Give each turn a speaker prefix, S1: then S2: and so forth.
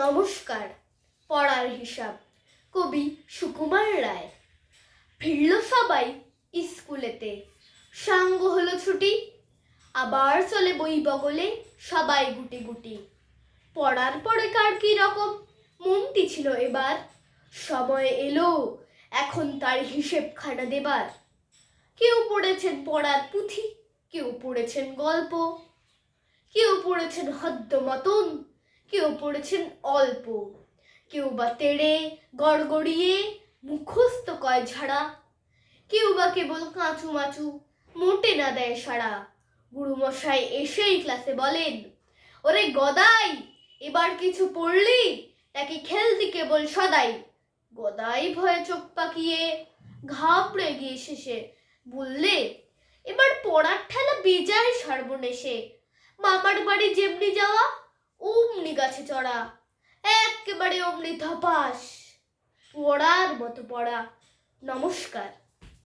S1: নমস্কার, পড়ার হিসাব, কবি সুকুমার রায়। ফিরল সবাই স্কুলেতে। সাঙ্গ হলো ছুটি, আবার চলে বই বগলে সবাই গুটি গুটি। পড়ার পরে কার কি রকম, মনটি ছিল এবার। সময় এলো, এখন তার হিসেব খানা দেবার। কেউ পড়েছেন পড়ার পুঁথি, কেউ পড়েছেন গল্প, কেউ পড়েছেন হদ্দ মতন। কেউ পড়েছেন অল্প। কেউ বা তেড়ে, গড়গড়িয়ে, মুখস্থ কয় ঝাড়া। কেউ বা কেবল কাঁচু মাচু, মোটে না দেয় সাড়া। গুরুমশাই এসেই ক্লাসে বলেন, ওরে গদাই, এবার কিছু পড়লি? নাকি খেলতি কেবল সদাই? গদাই ভয়ে চোখ পাকিয়ে ঘাবড়ে গিয়ে শেষে বললে, এবার পড়ার ঠেলা বেজায় সর্বনেশে মামার বাড়ি যেমনি যাওয়া গাছে চড়া। একেবারে অমনি ধপাস পড়ার মতো পড়া। নমস্কার।